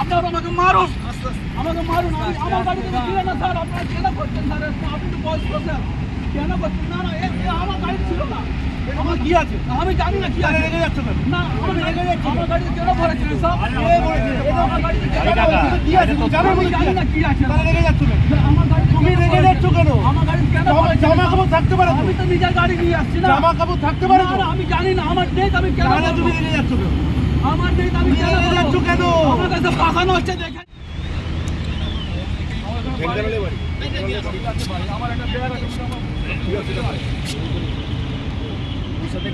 আপনারা আমাকে মারুন। আমাকে মারুন। আমি আমার গাড়িতে না স্যার। আপনারা কেন করছেন স্যার? আপনি তো কেন করছেন? না না আমার গাড়ি ছিল না। আমার কি আছে? আমি জানি না কি আছে। রেগে যাচ্ছ না আমার রেগে যাচ্ছে আমার গাড়িতে কেন কে আমার গাড়িতে কেন। কি আছে? জানো না? কি আছে। রেগে যাচ্ছ আমার গাড়ি তুমি রেগে যাচ্ছ কেন? আমার গাড়ি কেন জামা-? কাপড় থাকতে পারে আমি তো নিজের গাড়ি নিয়ে আসছি না। জামা কাপড় থাকতে পারে না, আমি জানি না আমার ডেট আমি কেন তুমি? রেগে যাচ্ছ কেন? আমার ডেট আমি কেন রেগে যাচ্ছ কেন? আমার কাছে পাঠানো হচ্ছে দেখে।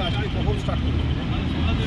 আছে বস্তা যে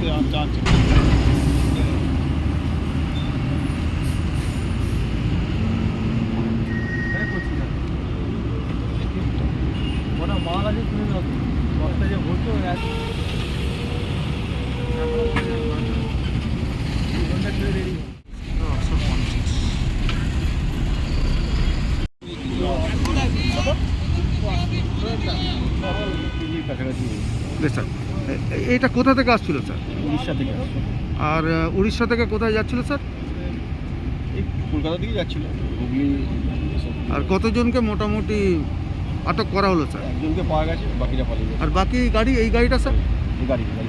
ってあんちゃんちでした。এটা কোথা থেকে আসছিল স্যার? উড়িষ্যা থেকে আর উড়িষ্যা থেকে কোথায় যাচ্ছিল স্যার? এই কলকাতা থেকে যাচ্ছিল হুগলি। আর কতজনকে মোটামুটি আটক করা হলো স্যার? একজনকে পাওয়া গেছে বাকিরা পালিয়ে আর বাকি গাড়ি এই গাড়িটা স্যার? এই গাড়ি গাড়ি